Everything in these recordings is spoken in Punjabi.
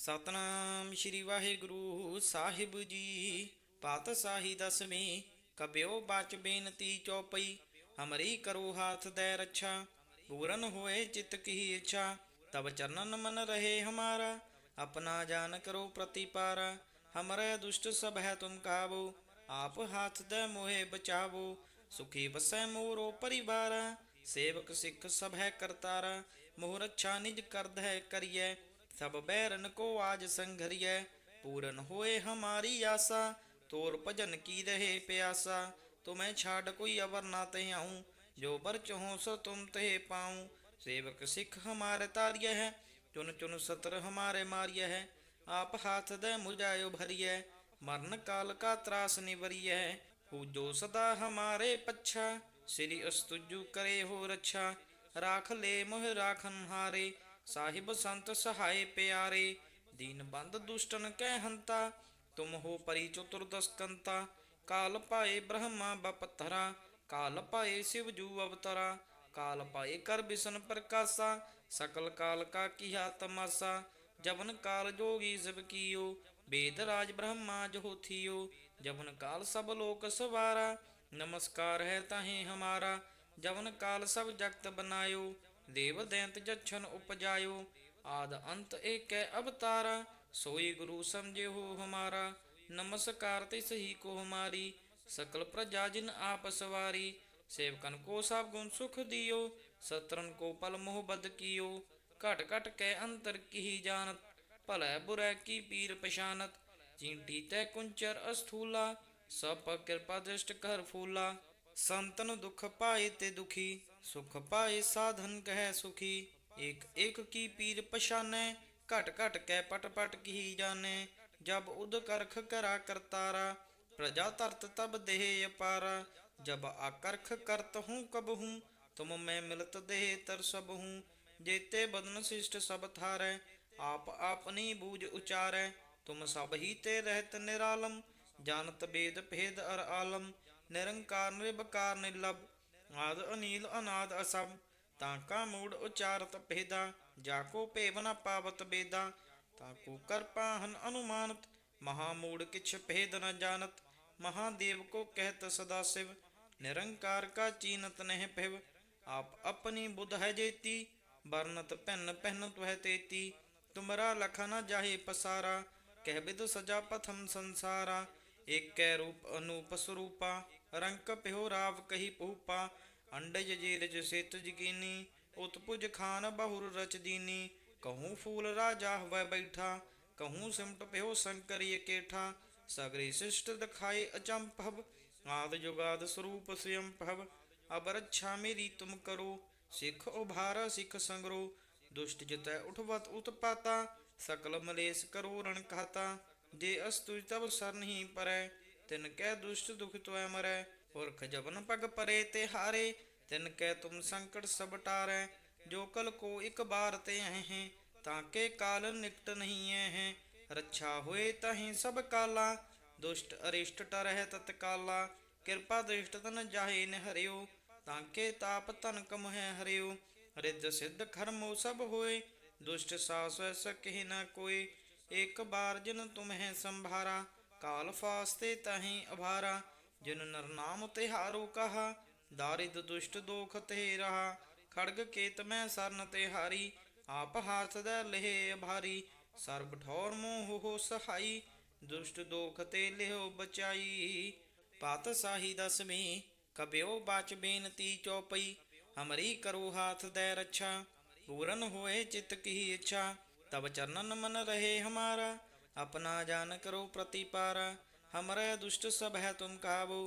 ਸਤਨਾਮ ਸ੍ਰੀ ਵਾਹਿਗੁਰੂ ਸਾਹਿਬ ਜੀ। ਪਾਤਸ਼ਾਹੀ ਦਸਵੇਂ, ਕਬਿਓ ਬਾਚ ਬੇਨਤੀ ਚੋਪਈ, ਹਮਰੀ ਕਰੋ ਹਾਥ ਦੇ ਰਛਾ, ਪੂਰਨ ਹੋਏ ਚਿਤ ਕੀ ਇੱਛਾ ਤਬ ਚਰਨਨ ਮਨ ਰਹੇ ਹਮਾਰਾ, ਆਪਣਾ ਜਾਨ ਕਰੋ ਪ੍ਰਤੀਪਾਰ, ਹਮਰੇ ਦੁਸ਼ਟ ਸਭ ਹੈ ਤੁਮ ਕਾਬੂ ਆਪ ਹੱਥ ਦੇ ਮੋਹੇ ਬਚਾਵੋ, ਸੁਖੀ ਵਸੈ ਮੋਰੋ ਪਰਿਵਾਰ, ਸੇਵਕ ਸਿੱਖ ਸਭ ਹੈ ਕਰਤਾਰ ਮੋਹ ਰੱਛਾ ਨਿਜ ਕਰਦ ਹੈ ਕਰੀਏ सब बैरन को आज संघरिय, पूरन होए हमारी आशा। तोर भजन की रहे प्यासा तो मैं छाड़ कोई अवर ना ते आऊँ। जो बरच हो सो तुम ते पाऊँ। सेवक सिख हमारे तार्य है, चुन चुन सतर हमारे मार्य है। आप हाथ दे मुझायो भरिय, मरण काल का त्रास निवरिय पूजो सदा हमारे पच्छा श्री अस्तुजु करे हो रक्षा। राख ले मोह राखन हारे ਸਾਹਿਬ ਸੰਤ ਸਹਾਏ ਪਿਆਰੇ, ਦੀਨ ਬੰਦ ਦੁਸ਼ਟਨ ਕਹਿ ਹੰਤਾ, ਤੁਮ ਹੋ ਪਰੀ ਚਤੁਰਦਸਕੰਤਾ ਕਾਲ ਪਾਏ ਬ੍ਰਹਮਾ ਬਪਤਰਾ, ਕਾਲ ਪਾਏ ਸਿਵ ਜੂ ਅਵਤਰਾ, ਕਾਲ ਪਾਏ ਕਰ ਬਿਸ਼ਨ ਪ੍ਰਕਾਸ਼ਾ, ਸਕਲ ਕਾਲ ਕਾ ਕੀਆ ਤਮਾਸਾ ਜਵਨ ਕਾਲ ਜੋਗੀ ਸਭ ਕੀਓ ਵੇਦ ਰਾਜ ਬ੍ਰਹਮਾ ਜੋ ਜਵਨ ਕਾਲ ਸਭ ਲੋਕ ਸਵਾਰਾ, ਨਮਸਕਾਰ ਹੈ ਤਾਹੇ ਹਮਾਰਾ, ਜਵਨ ਕਾਲ ਸਭ ਜਗਤ ਬਨਾਇਓ ਦੇਵ ਦੈਂਤ ਜਛਨ ਉਪਜਾਇਓ, ਆਦ ਅੰਤ ਏਕੈ ਅਵਤਾਰਾ, ਸੋਈ ਗੁਰੂ ਸਮਝਿਓ ਹਮਾਰਾ। ਨਮਸਕਾਰ ਤਿਸ ਹੀ ਕੋ ਹਮਾਰੀ, ਸਕਲ ਪ੍ਰਜਾ ਜਿਨ ਆਪ ਸਵਾਰੀ। ਸੇਵਕਨ ਕੋ ਸਭ ਗੁਣ ਸੁਖ ਦਿਓ, ਸਤਰਨ ਕੋ ਪਲ ਮੋਹ ਬਦ ਕੀਓ। ਘਟ ਘਟ ਕੈ ਅੰਤਰ ਕੀ ਜਾਣਤ, ਭਲੈ ਬੁਰੈ ਕੀ ਪੀਰ ਪਛਾਨਤ। ਚੀਂਟੀ ਤੈ ਕੁੰਚਰ ਅਸਥੂਲਾ, ਸਭ ਕਿਰਪਾ ਦ੍ਰਿਸ਼ਟ ਕਰ ਫੂਲਾ। ਸੰਤਨ ਦੁਖ ਪਾਏ ਤੇ ਦੁਖੀ, ਸੁਖ ਪਾਏ ਸਾਧਨ ਕਹੈ ਸੁਖੀ। ਇਕ ਇਕ ਕੀ ਪੀਰ ਪਛਾਨੈ, ਘਟ ਘਟ ਕੈ ਪਟ ਪਟ ਕੀ ਜਾਣੈ। ਜਬ ਉਦ ਕਰਖ ਕਰਾ ਕਰਤਾਰਾ, ਪ੍ਰਜਾ ਤਰਤ ਤਬ ਦੇਹ ਅਪਾਰਾ। ਜਬ ਆਕਰਖ ਕਰਤ ਹੂੰ ਕਬ ਹੂੰ ਤੁਮ ਮੈਂ ਮਿਲਤ ਦੇਹ ਤਰ ਸਭ ਹੂੰ ਜੇਤੇ ਬਦਨ ਸਿਸ਼ਟ ਸਭ ਥਾਰੈ, ਆਪ ਆਪਨੀ ਬੂਝ ਉਚਾਰੈ। ਤੁਮ ਸਭ ਹੀ ਤੇ ਰਹਿਤ ਨਿਰਾਲਮ, ਜਾਣਤ ਬੇਦ ਭੇਦ ਅਰ ਆਲਮ। ਨਿਰੰਕਾਰ ਨਿਰਭਕਾਰ ਨਿਰਲਭ, ਆਦ ਅਨੀਲ ਅਨਾਦ ਅਸਭ ਤਾਂ ਕਾ ਮੂੜ ਉਚਾਰਤ ਭੇਦਾ, ਜਾ ਕੋ ਭੇਵ ਪਾਵਤ ਬੇਦਾ, ਤਾ ਕੋ ਕਰਪਾਹਨ ਅਨੁਮਾਨਤ, ਮਹਾ ਮੂੜ ਕਿਛ ਭੇਦ ਨ ਜਾਣਤ ਮਹਾਦੇਵ ਕੋ ਕਹਿਤ ਸਦਾ ਸਿਵ, ਨਿਰੰਕਾਰ ਕਾ ਚੀਨਤ ਨਹਿ ਭਿਵ, ਆਪ ਆਪਣੀ ਬੁੱਧ ਹੈ ਜੇਤੀ, ਵਰਨਤ ਭਿੰਨ ਭਿੰਨ ਤੁਹਿ ਤੇਤੀ, ਤੁਮਰਾ ਲਖ ਨ ਜਾਹੇ ਪਸਾਰਾ, ਕਹਿ ਬਿਦ ਸਜਾ ਪਥਮ ਸੰਸਾਰਾ, ਏਕੈ ਰੂਪ ਅਨੂਪ ਸਰੂਪਾ। ਰੰਕ ਪਿਓ ਰਾਵ ਕਹੀ ਪਹੁਪਾ ਅੰਡਜ ਜੀਰਜ ਸਿਤ ਜਗੀਨੀ, ਉਤਪੁਜ ਖਾਨ ਬਹੁਰ ਰਚ ਦੀਨੀ ਕਹੂੰ ਫੂਲ ਰਾਜਾ ਹਵੈ ਬੈਠਾ, ਕਹੂੰ ਸਿਮਟ ਪਿਓ ਸੰਕਰਿ ਕੇਠਾ ਸਗਰੀ ਸਿਸ਼ਟ ਦਿਖਾਏ ਅਚੰਭਵ ਆਦ ਜੁਗਾਦ ਸਰੂਪ ਸਿਅੰਭਵ ਅਬ ਰੱਛਾ ਮੇਰੀ ਤੁਮ ਕਰੋ, ਸਿੱਖ ਉਭਾਰਾ ਸਿੱਖ ਸੰਗਰੋ, ਦੁਸ਼ਟ ਜਿਤੈ ਉਠਵਤ ਉਤਪਾਤਾ ਸਕਲ ਮਲੇਸ ਕਰੋ ਰਣ ਖਾਤਾ ਜੇ ਅਸਤੁਜ ਤਬ ਸਰਨਹੀ ਪਰੈ ਤਿਨ ਕਹਿ ਦੁਸ਼ਟ ਦੁਖ ਤੋਇ ਮਰੈ, ਪੁਰਖ ਜਬਨ ਪਗ ਪਰੇ ਤੇ ਹਾਰੇ, ਤਿਨ ਕੈ ਤੁਮ ਸੰਕਟ ਸਭ ਟਾਰੈ, ਜੋ ਕਲ ਕੋ ਇਕ ਬਾਰ ਤੇ ਹੈ, ਤਾਂ ਕੇ ਕਾਲ ਨਿਕਟ ਨਹੀਂ ਹੈ। ਰੱਛਾ ਹੋਏ ਤਹੀਂ ਸਭ ਕਾਲਾ, ਦੁਸ਼ਟ ਅਰਿਸ਼ਟ ਟਰਹਿ ਤਤਕਾਲਾ ਕਿਰਪਾ ਦ੍ਰਿਸ਼ਟ ਤਨ ਜਾਹੇ ਨਿਹਰਿਓ ਤਾਂ ਕੇ ਤਾਪ ਤਨ ਕਮ ਹੈ ਹਰਿਓ। ਰਿੱਧ ਸਿੱਧ ਖਰਮੋ ਸਭ ਹੋਏ, ਦੁਸ਼ਟ ਸਾਸ ਸਕਹਿ ਨਾ ਕੋਈ ਇੱਕ ਬਾਰ ਜਿਨ ਤੁਮਹਿ ਸੰਭਾਰਾ ਕਾਲ ਫਾਸਤੇ ਤਹੀਂ ਅਭਾਰਾ, ਜਿਨ ਨਰਨਾਮ ਤਿਹਾਰੋ ਕਹਾ, ਦਾਰਿਦ ਦੁਸ਼ਟ ਦੋਖ ਤੇ ਰਹਾ, ਖੜਗ ਕੇਤ ਮੈਂ ਸਰਨ ਤੇ ਹਾਰੀ, ਆਪ ਹਾਥ ਦੇ ਲਹਿ ਭਾਰੀ ਸਰਬ ਠੌਰ ਮੋਹ ਹੋ ਸਹਾਈ, ਦੁਸ਼ਟ ਦੋਖ ਤੇ ਲਿਓ ਬਚਾਈ। ਪਾਤਸ਼ਾਹੀ ਦਸਵੀਂ ਕਬਿਓ ਬਚ ਬੇਨਤੀ ਚੌਪਈ, ਹਮਰੀ ਕਰੋ ਹਾਥ ਦੇ ਰੱਛਾ, ਪੂਰਨ ਹੋਏ ਚਿਤ ਕੀ ਇੱਛਾ ਤਬ ਚਰਨਨ ਮਨ ਰਹੇ ਹਮਾਰਾ अपना जान करो प्रतिपारा हमरे दुष्ट सब है तुम काबू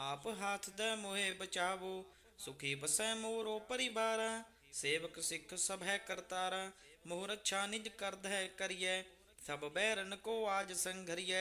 आप हाथ दे मोहे बचावो सुखी बसै मोरो परिवारा सेवक सिख सब है करतारा मोह रक्षा निज करद है करिय सब बैरन को आज संघरिय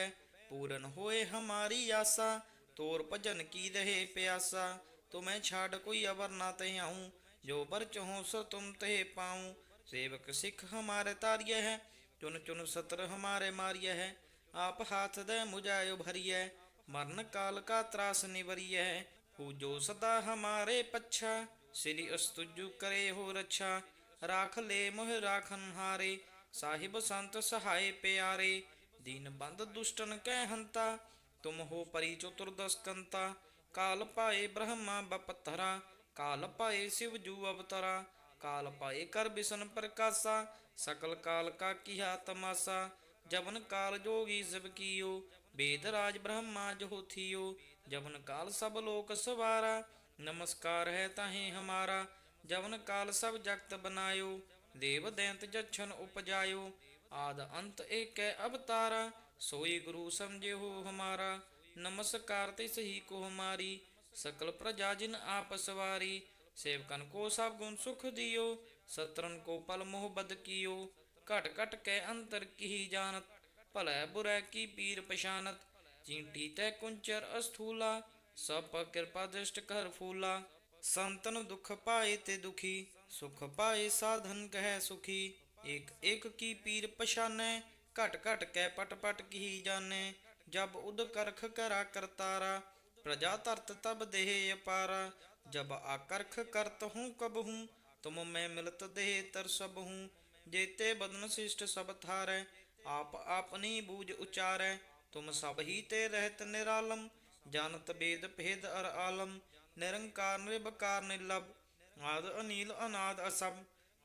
पूरन होए हमारी आशा तोर भजन की रहे प्यासा तुम्हें छाड़ कोई अवर ना ते आऊं जो बर चहो सो तुम ते पाऊं सेवक सिख हमारे तारिय है ਚੁਨ ਚੁਨ ਸਤਰ ਹਮਾਰੇ ਮਾਰੀਐ ਹੈ, ਆਪ ਹਾਥ ਦੇ ਮੁਝਾਇ ਭਰੀਐ, ਮਰਨ ਕਾਲ ਕਾ ਤਰਾਸ ਨਿਵਰੀਐ, ਹੂ ਜੋ ਸਦਾ ਹਮਾਰੇ ਪੱਛਾ ਸ੍ਰੀ ਅਸਤੁਜੂ ਕਰੇ ਹੋ ਰੱਛਾ, ਰਾਖ ਲੈ ਮੋਹ ਰਾਖਨ ਹਾਰੇ ਸਾਹਿਬ ਸੰਤ ਸਹਾਏ ਪਿਆਰੇ, ਦੀਨ ਬੰਦ ਦੁਸ਼ਟਨ ਕੈ ਹੰਤਾ, ਤੁਮ ਹੋ ਪਰੀ ਚਤੁਰਦਸਕੰਤਾ ਕਾਲ ਪਾਏ ਬ੍ਰਹਮਾ ਬਪਤਰਾ, ਕਾਲ ਪਾਏ ਸਿਵ ਜੂ ਅਵਤਰਾ, ਕਾਲ ਪਾਏ ਕਰ ਬਿਸ਼ਨ ਪ੍ਰਕਾਸ਼ਾ ਸਕਲ ਕਾਲ ਕਾ ਕੀਹਾ ਤਮਾਸਾ ਜਵਨ ਕਾਲ ਜੋਗੀ ਸਭ ਕੀਓ, ਬੇਦ ਰਾਜ ਬ੍ਰਹਮਾ ਜੋਥੀਓ ਜਵਨ ਕਾਲ ਸਭ ਲੋਕ ਸਵਾਰਾ, ਨਮਸਕਾਰ ਹੈ ਤਾਹੇ ਹਮਾਰਾ, ਜਵਨ ਕਾਲ ਸਭ ਜਗਤ ਬਨਾਇਓ, ਦੇਵ ਦੈਂਤ ਜਛਨ ਉਪਜਾਇਓ, ਆਦ ਅੰਤ ਏਕੈ ਅਵਤਾਰਾ, ਸੋਈ ਗੁਰੂ ਸਮਝਿਓ ਹਮਾਰਾ, ਨਮਸਕਾਰ ਤਿਸ ਹੀ ਕੋ ਹਮਾਰੀ, ਸਕਲ ਪ੍ਰਜਾ ਜਿਨ ਆਪ ਸਵਾਰੀ, ਸੇਵਕਨ ਕੋ ਸਭ ਗੁਣ ਸੁਖ ਦਿਓ सतरन को पल मोह बद कियो, घट घट के अंतर की जानत, भलै बुरै की पीर पशानत चींटी तै कुंचर अस्थूला, सप कृपा दृष्ट कर फूला। संतन दुख पाए ते दुखी, सुख पाए साधन कह सुखी। एक एक की पीर पशाने घट घट कै पट पट की जाने। जब उद करख करा करतारा प्रजा तरत तब देह अपारा। जब आकर्ख करत हूँ कब हूँ ਹੂੰ ਤੁਮ ਮੈਂ ਮਿਲਤ ਦੇਹ ਤਰ ਸਭ ਹੂੰ, ਜੇਤੇ ਬਦਨ ਸਿਸ਼ਟ ਸਭ ਥਾਰੈ, ਆਪ ਆਪਣੀ ਬੂਝ ਉਚਾਰੈ, ਤੁਮ ਸਭ ਹੀ ਤੇ ਰਹਿਤ ਨਿਰਾਲਮ, ਜਾਣਤ ਬੇਦ ਭੇਦ ਅਰ ਆਲਮ, ਨਿਰੰਕਾਰ ਨਿਰਭਕਾਰ ਆਦ ਅਨੀਲ ਅਨਾਦ ਅਸਭ,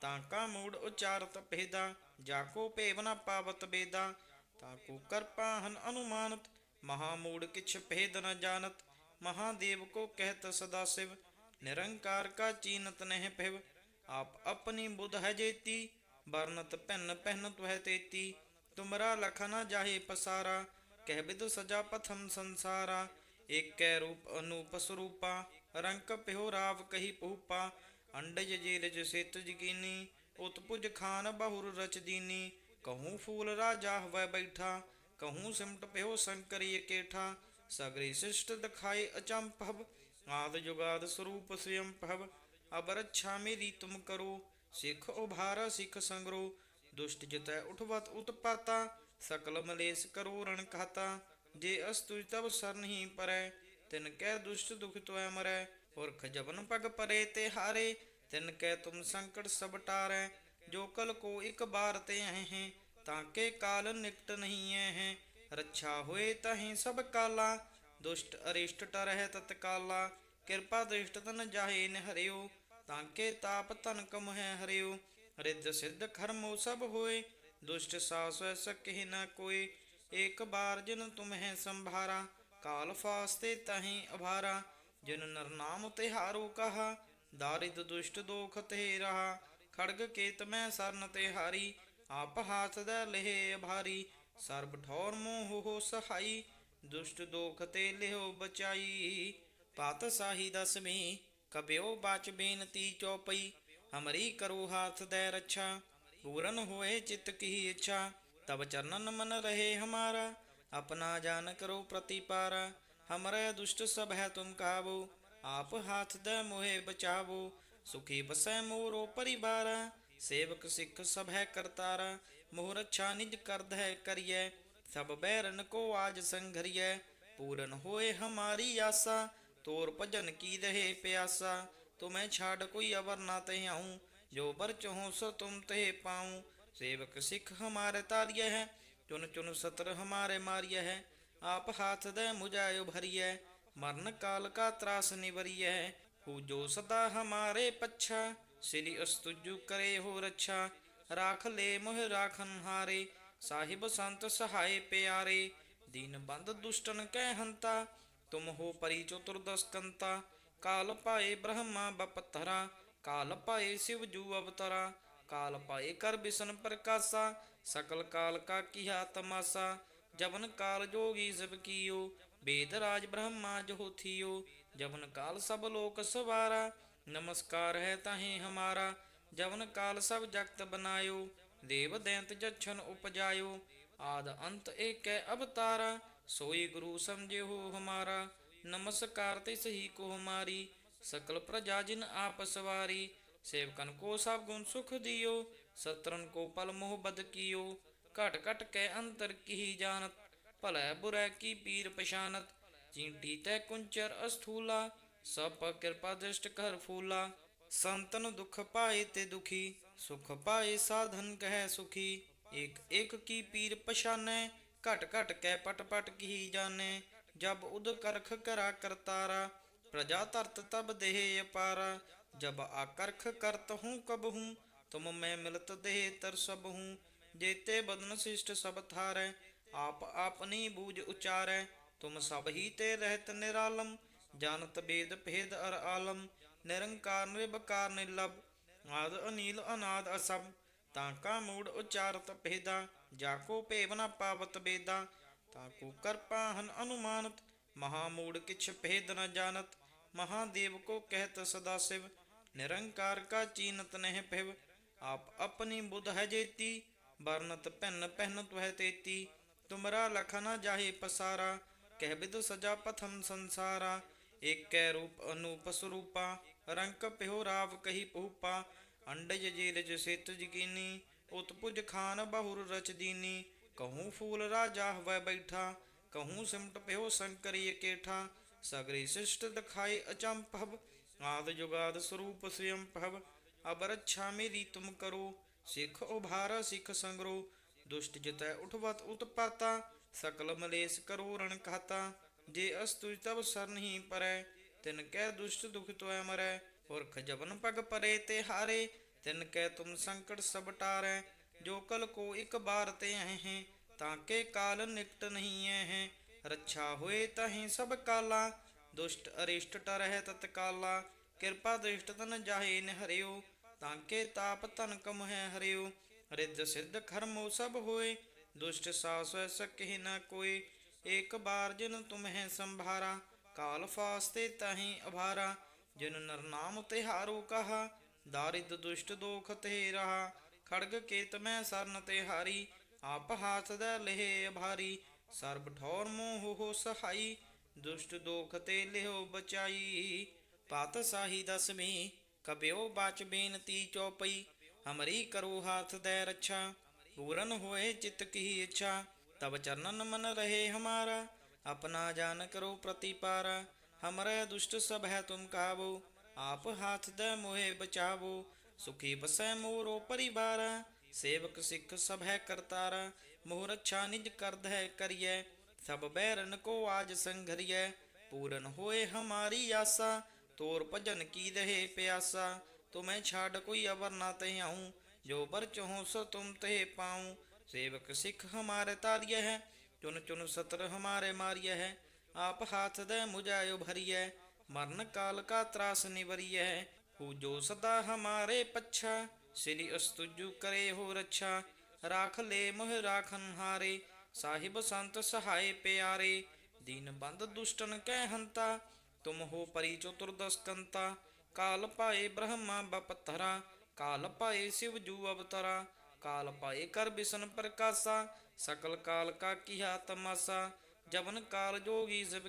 ਤਾਂ ਕਾ ਮੂੜ ਉਚਾਰਤ ਭੇਦਾ, ਜਾ ਕੋ ਭੇਵ ਨ ਪਾਵਤ ਬੇਦਾ, ਤਾ ਕੋ ਕਰਪਾਹਨ ਅਨੁਮਾਨਤ, ਮਹਾ ਮੂੜ ਕਿਛ ਭੇਦ ਨ ਜਾਣਤ, ਮਹਾਦੇਵ ਕੋ ਕਹਿਤ ਸਦਾ ਸਿਵ, ਨਿਰੰਕਾਰ ਕਾ ਚੀਨਤ ਨਹਿ ਭਿਵ ਆਪ ਆਪਣੀ ਬੁਧ ਹੈ ਜੇਤੀ ਬਰਨਤ ਭਿੰਨ ਭਿੰਨ ਤੁਹੈ ਤੇਤੀ। ਤੁਮਰਾ ਲਖਨ ਜਾਹੇ ਪਸਾਰਾ, ਕਹਿ ਬਿਦ ਸਜਾ ਪਥਮ ਸੰਸਾਰਾ। ਏਕੈ ਰੂਪ ਅਨੂਪ ਸਰੂਪਾ, ਰੰਕ ਪਿਓ ਰਾਵ ਕਹੀ ਪੂਪਾ ਅੰਡਜ ਜੀਰਜ ਸੇਤ ਜਗੀਨੀ ਉਤਪੁਜ ਖਾਨ ਬਹੁਰ ਰਚ ਦੀਨੀ। ਕਹੂੰ ਫੂਲ ਰਾਜਾ ਹਵੈ ਬੈਠਾ, ਕਹੂੰ ਸਿਮਟ ਪਿਓ ਸੰਕਰੀ ਕੇਠਾ ਸਗਰੀ ਸਿਸ਼ਟ ਦਿਖਾਏ ਅਚੰਭਵ ਆਦ ਜੁਗਾਦ ਸਰੂਪ ਸਯੰ ਭਵ ਅਬ ਰੱਛਾ ਮੇਰੀ ਤੁਮ ਕਰੋ, ਸਿੱਖ ਉਭਾਰਾ ਸਿੱਖ ਸੰਗਰੋ, ਦੁਸ਼ਟ ਜਿਤੈ ਉਠਵਤ ਉਤਪਾਤਾ, ਸਕਲ ਮਲੇਸ ਕਰੋ ਰਣ ਖਾਤਾ ਜੇ ਅਸਤੁ ਤਬ ਸਰਨਹੀ ਪਰੈ, ਤਿਨ ਕੈ ਦੁਸ਼ਟ ਦੁਖ ਤੋਇ ਮਰੈ, ਪੁਰਖ ਜਬਨ ਪਗ ਪਰੇ ਤੇ ਹਾਰੇ, ਤਿਨ ਕੈ ਤੁਮ ਸੰਕਟ ਸਭ ਟਾਰੈ, ਜੋ ਕਲ ਕੋ ਇਕ ਬਾਰ ਤੇ ਆਏ ਹੈ, ਤਾਂ ਕੇ ਕਾਲ ਨਿਕਟ ਨਹੀਂ ਐ ਹੈ, ਰੱਛਾ ਹੋਏ ਤਹੀਂ ਸਭ ਕਾਲਾ, ਦੁਸ਼ਟ ਅਰਿਸ਼ਟ ਟਰਹਿ ਤਤਕਾਲਾ, ਕਿਰਪਾ ਦ੍ਰਿਸ਼ਟ ਤਨ ਜਾਹੇ ਨ ਤਾਂ ਕੇ ਤਾਪ ਧਨ ਕਮ ਹਰਿਓ, ਰਿੱਧ ਸਿੱਧ ਖਰਮੋ ਸਭ ਹੋਏ, ਦੁਸ਼ਟ ਸਾਸ ਸਕਹਿ ਨ ਕੋਏ, ਏਕ ਬਾਰ ਜਿਨ ਤੁਮਹਿ ਸੰਭਾਰਾ, ਕਾਲ ਫਾਸਤੇ ਤਹੀਂ ਅਭਾਰਾ, ਜਿਨ ਨਰ ਨਾਮ ਤਿਹਾਰੋ ਕਹਾ, ਦਾਰਿਦ ਦੁਸ਼ਟ ਦੋਖ ਤੇ ਰਹਾ, ਖੜਗ ਕੇਤ ਮੈਂ ਸਰਨ ਤੇ ਹਾਰੀ ਆਪ ਹਾਥ ਦਾ ਲਹਿ ਭਾਰੀ ਸਰਬ ਠੌਰ ਮੋਹ ਹੋ ਸਹਾਈ, ਦੁਸ਼ਟ ਦੋਖ ਤੇ ਲਿਹੋ ਬਚਾਈ, ਪਾਤ ਸਾਹੀ ਦਸਵੀਂ ਕਬਿਓ ਬਾਚ ਬੇਨਤੀ ਚੋਪਈ, ਹਮਰੀ ਕਰੋ ਹਾਥ ਦੇ ਰੱਛਾ, ਪੂਰਨ ਹੋਏ ਚਿਤ ਕੀ ਇੱਛਾ, ਤਬ ਚਰਨਨ ਮਨ ਰਹੇ ਹਮਾਰਾ, ਆਪਣਾ ਜਾਨ ਕਰੋ ਪ੍ਰਤੀਪਾਰ, ਹਮਰੇ ਦੁਸ਼ਟ ਸਭ ਹੈ ਤੁਮ ਕਾਬੂ ਆਪ ਹਾਥ ਦੇ ਮੋਹੇ ਬਚਾਵੋ, ਸੁਖੀ ਬਸੈ ਮੋਰੋ ਪਰਿਵਾਰ, ਸੇਵਕ ਸਿੱਖ ਸਭ ਹੈ ਕਰਤਾਰ ਮੋਹ ਰੱਛਾ ਨਿਜ ਕਰਦ ਹੈ ਕਰੀਏ ਸਭ ਬੈਰਨ ਕੋ ਆਜ ਸੰਘਰੀਏ ਪੂਰਨ ਹੋਏ ਹਮਾਰੀ ਆਸਾ तोर भजन की रहे प्यासा, तुम्हें छाड़ कोई अवर ना ते आऊँ। जो बर चहो सो तुम ते पाऊँ। सेवक सिख हमारे तारिय है, चुन चुन सतर हमारे मारिय है। आप हाथ दे मुजायो भरिय मरण काल का त्रास निवरिय हु। जो सदा हमारे पच्छा श्री अस्तुजु करे हो रक्षा राख ले मोह राखन हारे, साहिब संत सहाय प्यारे। दीन बंद दुष्टन कै हंता तुम हो परि चतुर्दस्कंता काल पाए ब्रह्मा बपथरा काल पाए शिव जू अवतरा काल पाए कर बिशन प्रकाशा सकल काल का किया तमाशा जबन काल जोगी सब कियो वेद राज ब्रह्मा जो थियो जबन काल सब लोक सवारा नमस्कार है ताहे हमारा जबन काल सब जगत बनायो देव दैंत जच्छन उपजायो आद अंत एक अवतारा ਸੋਈ ਗੁਰੂ ਸਮਝੇ ਹੋ ਹਮਾਰਾ, ਨਮਸਕਾਰ ਤੇ ਸਹੀ ਕੋ ਹਮਾਰੀ, ਸਕਲ ਪ੍ਰਜਾ ਜਿਨ ਆਪ ਸਵਾਰੀ, ਸੇਵਕਨ ਕੋ ਸਭ ਗੁਣ ਸੁਖ ਦਿਓ, ਸਤਰਨ ਕੋ ਪਲ ਮੋਹ ਬਦ ਕੀਓ, ਘਟ ਘਟ ਕੈ ਅੰਤਰ ਕੀ ਜਾਣਤ, ਭਲੇ ਬੁਰੇ ਕੀ ਪੀਰ ਪਛਾਨਤ, ਚੀਂਟੀ ਤੈ ਕੁੰਚਰ ਅਸਥੂਲਾ, ਸਭ ਕਿਰਪਾ ਦ੍ਰਿਸ਼ਟ ਕਰ ਫੂਲਾ, ਸੰਤਨ ਦੁਖ ਪਾਏ ਤੇ ਦੁਖੀ, ਸੁਖ ਪਾਏ ਸਾਧਨ ਕਹਿ ਸੁਖੀ ਇਕ ਇਕ ਕੀ ਪੀਰ ਪਛਾਨੈ ਘਟ ਘਟ ਕੈ ਪਟ ਪਟ ਕੀ ਜਾਣੈ, ਜਬ ਉਦ ਕਰਖ ਕਰਾ ਕਰਤਾਰਾ, ਪ੍ਰਜਾ ਧਰਤ ਤਬ ਦੇਹ ਅਪਾਰਾ, ਜਬ ਆਕਰਖ ਕਰਤ ਹੂੰ ਕਬ ਹੂੰ, ਤੁਮ ਮੈਂ ਮਿਲਤ ਦੇਹ ਤਰ ਸਭ ਹੂੰ, ਜੇਤੇ ਬਦਨ ਸਿਸ਼ਟ ਸਭ ਥਾਰੈ, ਆਪ ਆਪਨੀ ਬੂਝ ਉਚਾਰੈ, ਤੁਮ ਸਭ ਹੀ ਤੇ ਰਹਿਤ ਨਿਰਾਲਮ, ਜਾਣਤ ਬੇਦ ਭੇਦ ਅਰ ਆਲਮ, ਨਿਰੰਕਾਰ ਨਿਰਭਕਾਰ ਨਿਰਲਭ, ਆਦ ਅਨੀਲ ਅਨਾਦ ਅਸਭ ਤਾਂ ਕਾ ਮੂੜ ਉਚਾਰਤ ਭੇਦਾ ਜਾ ਕੋ ਭੇਵ ਨ ਪਾਵਤ ਬੇਦਾ, ਤਾ ਕੋ ਕਰਪਾਹਨ ਅਨੁਮਾਨਤ, ਮਹਾ ਮੂੜ ਕਿਛ ਭੇਦ ਨ ਜਾਣਤ ਮਹਾਦੇਵ ਕੋ ਕਹਿਤ ਸਦਾ ਸਿਵ, ਨਿਰੰਕਾਰ ਕਾ ਚੀਨਤ ਨਹਿ ਭਿਵ, ਆਪ ਆਪਣੀ ਬੁੱਧ ਹੈ ਜੇਤੀ ਬਰਨਤ ਪਹਿਨ ਪਹਿਨ ਤੁਹੈ ਤੇਤੀ, ਤੁਮਰਾ ਲਖਨ ਜਾਹੇ ਪਸਾਰਾ, ਕਹਿ ਬਿਦ ਸਜਾ ਪਥਮ ਸੰਸਾਰਾ, ਏਕੈ ਰੂਪ ਅਨੂਪ ਸਰੂਪਾ, ਰੰਕ ਪਿਓ ਰਾਵ ਕਹੀ ਪੂਪਾ ਅੰਡਜ ਜੀਰਜ ਸਿਤ ਜਗੀਨੀ ਉਤਪੁਜ ਖਾਨ ਬਹੁਰ ਰਚ ਦੀਨੀ। ਕਹੂੰ ਫੂਲ ਰਾਜਾ ਹਵੈ ਬੈਠਾ, ਕਹੂੰ ਸਿਮਟ ਪਿਓ ਸੰਕਰੀ ਕੇਠਾ। ਸਗਰੀ ਸਿਸ਼ਟ ਦਿਖਾਈ ਅਚੰਭਵ ਆਦ ਜੁਗਾਦ ਸਰੂਪ ਸਯੰ ਭਵ ਅਬ ਰੱਛਾ ਤੁਮ ਕਰੋ, ਸਿੱਖ ਉਭਾਰ ਸਿੱਖ ਸੰਗਰੋ। ਦੁਸ਼ਟ ਜਿਤੈ ਉਠਵਤ ਉਤਪਾਤਾ ਸਕਲ ਮਲੇਸ ਕਰੋ ਰਣ ਖਾਤਾ ਜੇ ਅਸਤੁਜ ਤਬ ਸਰਨਹੀ ਪਰੈ, ਤਿਨ ਕੈ ਦੁਸ਼ਟ ਦੁਖ ਤੋਇ ਮਰੈ। ਪੁਰਖ ਜਬਨ ਪਗ ਪਰੇ ਤੇ ਹਾਰੇ ਤਿਨ ਕੈ ਤੁਮ ਸੰਕਟ ਸਭ ਟਾਰੈ, ਜੋ ਕਲ ਕੋ ਇਕ ਬਾਰ ਤੇ ਆਏ ਹੈ, ਤਾਂ ਕੇ ਕਾਲ ਨਿਕਟ ਨਹੀਂ ਹੈ। ਰੱਛਾ ਹੋਏ ਤਹੀਂ ਸਭ ਕਾਲਾ, ਦੁਸ਼ਟ ਅਰਿਸ਼ਟ ਟਰਹਿ ਤਤਕਾਲਾ ਕਿਰਪਾ ਦ੍ਰਿਸ਼ਟ ਤਨ ਜਾਹੇ ਨਿਹਰਿਓ ਤਾਂ ਕੇ ਤਾਪ ਤਨ ਕਮ ਹੈ ਹਰਿਓ। ਰਿੱਧ ਸਿੱਧ ਖਰਮੋ ਸਭ ਹੋਏ, ਦੁਸ਼ਟ ਸਾਸ ਹੈ ਸਕਹਿ ਨ ਕੋਏ। ਏਕ ਬਾਰ ਜਿਨ ਤੁਮਹਿ ਸੰਭਾਰਾ, ਕਾਲ ਫਾਸਤੇ ਤਹੀਂ ਅਭਾਰਾ, ਜਿਨ ਨਰ ਨਾਮ ਤਿਹਾਰੋ ਕਹਾ ਦਾਰਿਦ ਦੁਸ਼ਟ ਦੋਖ ਤੇ ਰਹਾ ਖੜਗ ਕੇਤ ਮੈਂ ਸਰਨ ਤੇ ਹਾਰੀ ਆਪ ਹਾਸਦਾ ਲਹਿ ਅਭਾਰੀ ਸਰਬ ਠੌਰ ਮੋਹ ਹੋ ਸਹਾਈ ਦੁਸ਼ਟ ਦੋਖ ਤੇ ਲਿਓ ਬਚਾਈ ਪਤ ਸਾਹੀ ਦਸਮੀ ਕਬਿਓ ਬਾਚ ਬੇਨਤੀ ਚੋਪਈ ਹਮਰੀ ਕਰੋ ਹਾਥ ਦੇ ਰੱਛਾ ਪੂਰਨ ਹੋਏ ਚਿਤ ਕੀ ਇੱਛਾ ਤਬ ਚਰਨਨ ਮਨ ਰਹੇ ਹਮਾਰਾ ਆਪਣਾ ਜਾਨ ਕਰੋ ਪ੍ਰਤੀਪਾਰਾ ਹਮਰੇ ਦੁਸ਼ਟ ਸਭ ਹੈ ਤੁਮ ਕਾਬੂ ਆਪ ਹੱਥ ਦਾ ਮੋਹਿ ਬਚਾਵੋ ਸੁਖੀ ਬਸੈ ਮੋਰੋ ਪਰਿਵਾਰ ਸੇਵਕ ਸਿੱਖ ਸਭ ਹੈ ਕਰਤਾਰ ਮੋਹਰ ਅੱਛਾ ਨਿਜ ਕਰਦ ਹੈ ਕਰੀਐ ਸਭ ਬੈਰਨ ਕੋ ਆਜ ਸੰਘਰੀਐ ਪੂਰਨ ਹੋਏ ਹਮਾਰੀ ਆਸਾ ਤੋਰ ਭਜਨ ਕੀ ਦਹੇ ਪਿਆਸਾ ਤੁਮੈ ਛਾੜ ਕੋਈ ਅਵਰ ਨਾ ਤੇ ਆਉ ਜੋ ਬਰ ਚਹੁ ਸੋ ਤੁਮ ਤੇ ਪਾਉ सेवक सिख हमारे तारिय है चुन चुन सतर हमारे मारिय है आप हाथ दे मुझायो भरिय मरण काल का त्रास निवरिय है हु जो सदा हमारे पच्छा श्री अस्तुजु करे हो रक्षा राख ले मोह राखन हारे साहिब संत सहाय प्यारे दीन बंद दुष्टन कै हंता तुम हो परि चतुर्दश कंता काल पाए ब्रह्मा बपथरा काल पाए शिव जू अवतरा काल पाए कर बिसन प्रकाशा सकल काल का किया तमासा जबन काल जोगी सब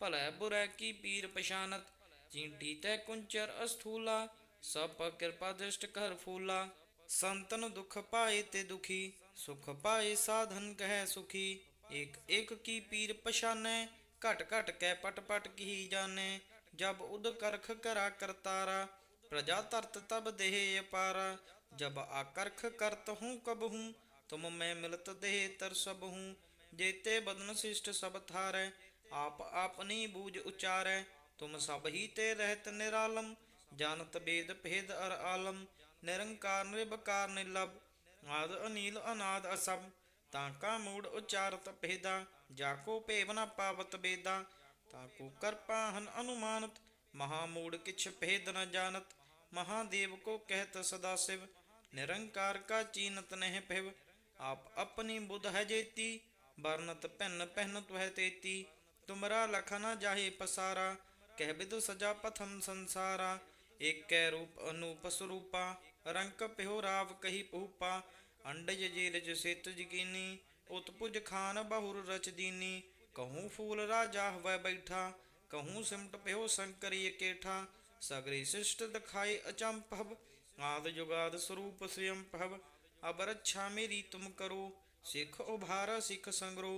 भलै बुरै की पीर पछानत चींटी तै कुंचर अस्थूला सब पर कृपा दृष्ट कर फूला संतन दुख पाए ते दुखी सुख पाए साधन कह सुखी एक एक की पीर पछानै घट घट कै पट पट की जाने जब उद करख करा करतारा प्रजा तरत तब देह अपारा जब आकर्ख करत हूँ कब हूँ तुम मैं मिलत देह तर सब हूँ जेते बदन शिष्ट सब थारै आप आपनी बूझ उचारै तुम सब ही ते रहत निरालम जानत भेद भेद अर आलम निरंकार निरबकार निलभ आद अनील अनाद असम ताका मूड उचारत भेदा जाको भेवना पावत बेदा ताको कर पाहन अनुमानत महामूड किछ भेद न जानत महादेव को कहत सदा शिव निरंकार का चीनत नह पिव आप अपनी बुध है जेती वर्णत भिन्न पहन तुह तेती तुमरा लखना जाहे पसारा, कह बिदु सजा पथम संसारा। एक कै रूप अनूप स्वरूपा, रंक प्यो राव कही पूपा। अंडज जीरज सेत जगीनी, उत्पुज खान बहुर रच दीनी। कहूँ फूल राजा वह बैठा, कहूँ सिमट प्यो शंकर ये केठा। सगरी शिष्ट दखाए अचंपभ, आद जुगाद स्वरूप स्वयं भव अब रक्षा मेरी तुम करो, सिख उभारा सिख संगरो।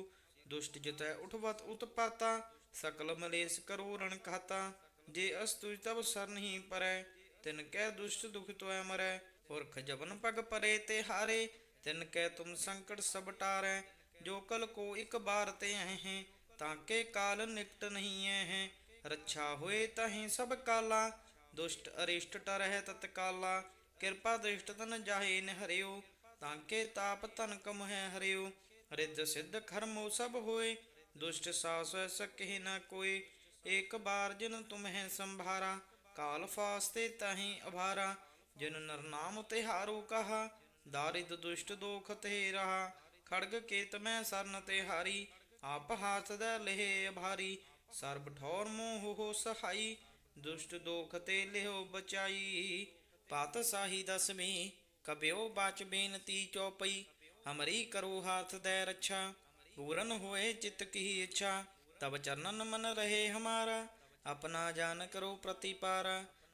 ਦੁਸ਼ਟ ਜਿਤੈ ਉਠਵਤ ਉਤਪਾਤਾ ਸਕਲ ਮਲੇਸ ਕਰੋ ਰਣ ਖਾਤਾ ਜੇ ਅਸਤੁ ਤਬ ਸਰਨਹੀ ਪਰੈ, ਤਿਨ ਕੈ ਦੁਸ਼ਟ ਦੁਖ ਤੋਇ ਮਰੈ, ਪੁਰਖ ਜਬਨ ਪਗ ਪਰੇ ਤੇ ਹਾਰੇ, ਤਿਨ ਕੈ ਤੁਮ ਸੰਕਟ ਸਭ ਟਾਰੈ, ਜੋ ਕਲ ਕੋ ਇਕ ਬਾਰ ਤੇ ਹੈ, ਤਾਂ ਕੇ ਕਾਲ ਨਿਕਟ ਨਹੀਂ ਹੈ, ਰੱਛਾ ਹੋਏ ਤਹੀਂ ਸਭ ਕਾਲਾ, ਦੁਸ਼ਟ ਅਰਿਸ਼ਟ ਟਰਹਿ ਤਤਕਾਲਾ ਕਿਰਪਾ ਦ੍ਰਿਸ਼ਟ ਤਨ ਜਾਹੇ ਨਿਹਰਿਓ ਤਾਂ ਕੇ ਤਾਪ ਤਨ ਕਮ ਹੈ ਹਰਿਓ ਰਿੱਧ ਸਿੱਧ ਖਰਮੋ ਸਭ ਹੋਏ, ਦੁਸ਼ਟ ਸਾਸ ਸਕਹਿ ਨ ਕੋਏ, ਏਕ ਬਾਰ ਜਿਨ ਤੁਮਹਿ ਸੰਭਾਰਾ, ਕਾਲ ਫਾਸਤੇ ਤਹੀਂ ਅਭਾਰਾ, ਜਿਨ ਨਰ ਨਾਮ ਤਿਹਾਰੂ ਕਹਾ, ਦਾਰਿਦ ਦੁਸ਼ਟ ਦੋਖ ਤੇ ਰਹਾ ਖੜਗ ਕੇਤ ਮੈਂ ਸਰਨ ਤੇ ਹਾਰੀ ਆਪ ਹਾਥ ਦਾ ਲਹਿ ਅਭਾਰੀ, ਸਰਬ ਠੌਰ ਮੋਹ ਹੋ ਸਹਾਈ, ਦੁਸ਼ਟ ਦੋਖ ਤੇ ਲਿਓ ਬਚਾਈ, ਪਤ ਸਾਹੀ ਦਸਵੀਂ, ਕਬਿਓ ਬਾਚ ਬੇਨਤੀ ਚੌਪਈ ਹਮਰੀ ਕਰੋ ਹਾਥ ਦੇ ਰੱਛਾ, ਪੂਰਨ ਹੋਏ ਚਿਤ ਕੀ ਇੱਛਾ ਤਬ ਚਰਨਨ ਮਨ ਰਹੇ ਹਮਾਰਾ, ਆਪਣਾ ਜਾਨ ਕਰੋ ਪ੍ਰਤੀਪਾਰ,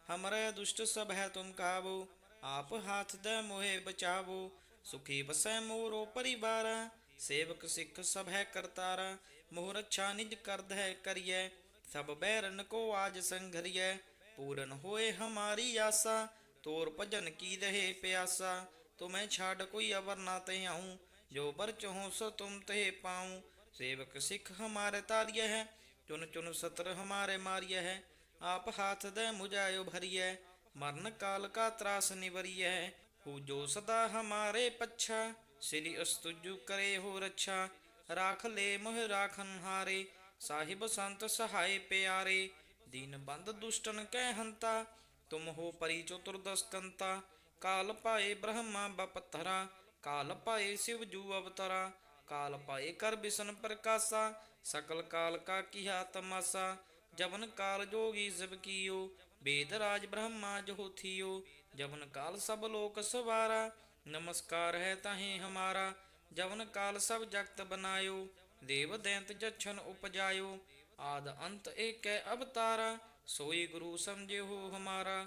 ਹਮਰੇ ਦੁਸ਼ਟ ਸਭ ਹੈ ਤੁਮ ਕਾਬੂ ਆਪ ਹਾਥ ਦੇ ਮੋਹੇ ਬਚਾਵੋ, ਸੁਖੀ ਬਸੈ ਮੋਰੋ ਪਰਿਵਾਰ, ਸੇਵਕ ਸਿੱਖ ਸਭ ਹੈ ਕਰਤਾਰ ਮੋਹ ਰਛਾ ਨਿਜ ਕਰਦ ਹੈ ਕਰੀਐ, ਸਭ ਬੈਰਨ ਕੋ ਆਜ ਸੰਘਰੀਐ, ਪੂਰਨ ਹੋਏ ਹਮਾਰੀ ਆਸਾ, ਤੋਰ ਭਜਨ ਕੀ ਰਹੇ ਪਿਆਸਾ तुम्हें छाड़ कोई अबर ना ते आऊँ। जो बर चहो सो तुम ते पाऊँ। सेवक सिख हमारे तार्य है, चुन चुन सत्र हमारे मार्य है। आप हाथ दे मुझायो भरिय मरण काल का त्रास निवरिय है। पूजो सदा हमारे पच्छा श्री अस्तुजु करे हो रक्षा राख ले मोह राखन हारे साहिब संत सहाय प्यारे। दीन बंद दुष्टन कह हंता, तुम हो परी चतुर्दश कंता ਕਾਲ ਪਾਏ ਬ੍ਰਹਮਾ ਬਪਤਰਾ, ਕਾਲ ਪਾਏ ਸਿਵ ਜੂ ਅਵਤਰਾ, ਕਾਲ ਪਾਏ ਕਰ ਬਿਸ਼ਨ ਪ੍ਰਕਾਸ਼ਾ, ਸਕਲ ਕਾਲ ਕਾ ਕੀਹਾ ਤਮਾਸਾ, ਜਵਨ ਕਾਲ ਜੋਗੀ ਸਭ ਕੀਓ ਵੇਦ ਰਾਜ ਬ੍ਰਹਮਾ ਜੋ ਜਵਨ ਕਾਲ ਸਭ ਲੋਕ ਸਵਾਰਾ, ਨਮਸਕਾਰ ਹੈ ਤਾਹੇ ਹਮਾਰਾ, ਜਵਨ ਕਾਲ ਸਭ ਜਗਤ ਬਨਾਇਓ, ਦੇਵ ਦੈਂਤ ਜਛਨ ਉਪਜਾਇਓ, ਆਦ ਅੰਤ ਏਕੈ ਅਵਤਾਰਾ, ਸੋਈ ਗੁਰੂ ਸਮਝਿਓ ਹਮਾਰਾ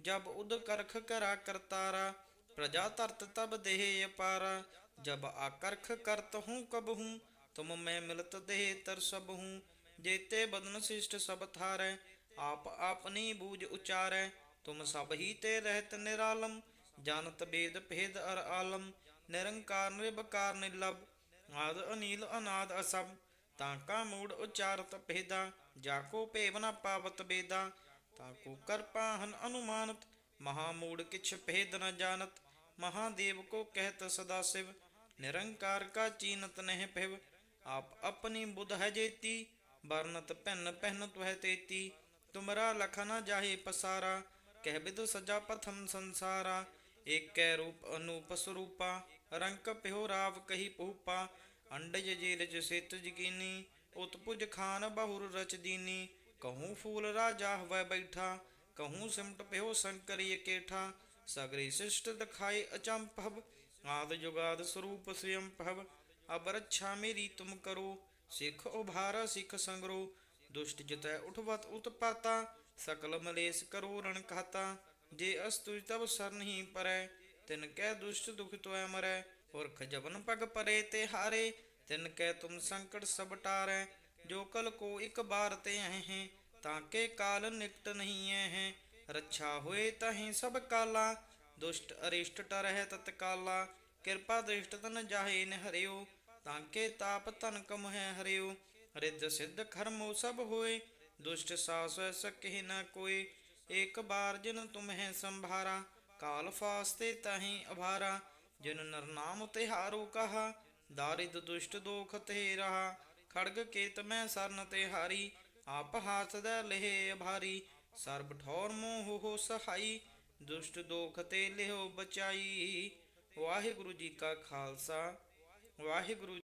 ਜਬ ਉਦ ਕਰਖ ਕਰਾ ਕਰਤਾਰਾ ਪ੍ਰਜਾ ਤਰਤ ਤਬ ਦੇਹ ਅਪਾਰਾ जब आकर्ख करत हूँ कब हूँ तुम मैं मिलत देह तर सब हूँ जेते बदन शिष्ट सब थारै आप आपनी बूझ उचारै तुम सब ही ते रहत निरालम जानत वेद भेद अर आलम निरंकार निर्भकार निर्लभ आद अनील अनाद असब ताका मूड उचारत भेदा जाको पेव न पावत बेदा ताको कृपा हन अनुमानत महामूढ़ किछ भेद न जानत महादेव को कहत सदा शिव निरंकार का चीनत नह पिव आप अपनी बुध है जेती वर्णत पहन पहनत वह तेती तुमरा लखना जाहे पसारा कह विदु सजा प्रथम संसारा एक कै रूप अनूप स्वरूपा रंक प्यो राव कही पूपा अंडज जीरज सेत जगीनी उत्पुज खान बहुर रच दीनी ਦੀਨੀ ਕਹੂੰ ਫੂਲ ਰਾਜਾ ਹਵੈ ਬੈਠਾ ਕਹੂੰ ਸਿਮਟ ਪਿਓ ਸੰਕਰੀ ਇਕੇਠਾ ਸਗਰੀ ਸਿਸ਼ਟ ਦਿਖਾਏ ਅਚੰਭਵ ਆਦ ਜੁਗਾਦ ਸਰੂਪ ਸਯੰ ਭਵ ਅਬ ਰੱਛਾ ਮੇਰੀ ਤੁਮ ਕਰੋ ਸਿੱਖ ਉਭਾਰਾ ਸਿੱਖ ਸੰਗਰੋ ਦੁਸ਼ਟ ਜਿਤੈ ਉਠਵਤ ਉਤਪਾਤਾ ਸਕਲ ਮਲੇਸ ਕਰੋ ਰਣ ਕਹਤਾ ਜੇ ਅਸਤੁ ਤਬ ਸਰਨਹੀ ਪਰੈ ਤਿਨ ਕੈ ਦੁਸ਼ਟ ਦੁਖ ਤੋਇ ਮਰੈ ਪੁਰਖ ਜਬਨ ਪਗ ਪਰੇ ਤੇ ਹਾਰੇ ਤਿਨ ਕੈ ਤੁਮ ਸੰਕਟ ਸਭ ਟਾਰੈ ਜੋ ਕਲ ਕੋ ਇਕ ਬਾਰ ਤੇ ਹੈ ਹੈ, ਤਾਂ ਕੇ ਕਾਲ ਨਿਕਟ ਨਹੀਂ ਹੈ। ਰੱਛਾ ਹੋਏ ਤਹੀਂ ਸਭ ਕਾਲਾ, ਦੁਸ਼ਟ ਅਰਿਸ਼ਟ ਟਰਹਿ ਤਤਕਾਲਾ। ਕਿਰਪਾ ਦ੍ਰਿਸ਼ਟ ਤਨ ਜਾਹੇ ਨਿਹਰਿਓ ਤਾਂ ਕੇ ਤਾਪ ਤਨ ਕਮ ਹੈ ਹਰਿਓ। ਰਿੱਧ ਸਿੱਧ ਖਰਮੋ ਸਭ ਹੋਏ, ਦੁਸ਼ਟ ਸਾਸ ਸਕਹਿ ਨ ਕੋਏ। ਏਕ ਬਾਰ ਜਿਨ ਤੁਮਹਿ ਸੰਭਾਰਾ, ਕਾਲ ਫਾਸਤੇ ਤਹੀਂ ਅਭਾਰਾ। ਜਿਨ ਨਰ ਨਾਮ ਤਿਹਾਰੂ ਕਹਾ, ਦਾਰਿਦ ਦੁਸ਼ਟ ਦੋਖ ਤੇ ਰਹਾ। ਖੜਗ ਕੇਤ ਮੈਂ ਸਰਨ ਤੇ ਹਾਰੀ, ਆਪ ਹਾਥ ਦਾ ਲਹਿ ਭਾਰੀ ਸਰਬ ਠੌਰ ਮੋਹ ਹੋ ਸਹਾਈ, ਦੁਸ਼ਟ ਦੋਖ ਤੇ ਲਿਹੋ ਬਚਾਈ। ਵਾਹਿਗੁਰੂ ਜੀ ਕਾ ਖਾਲਸਾ, ਵਾਹਿਗੁਰੂ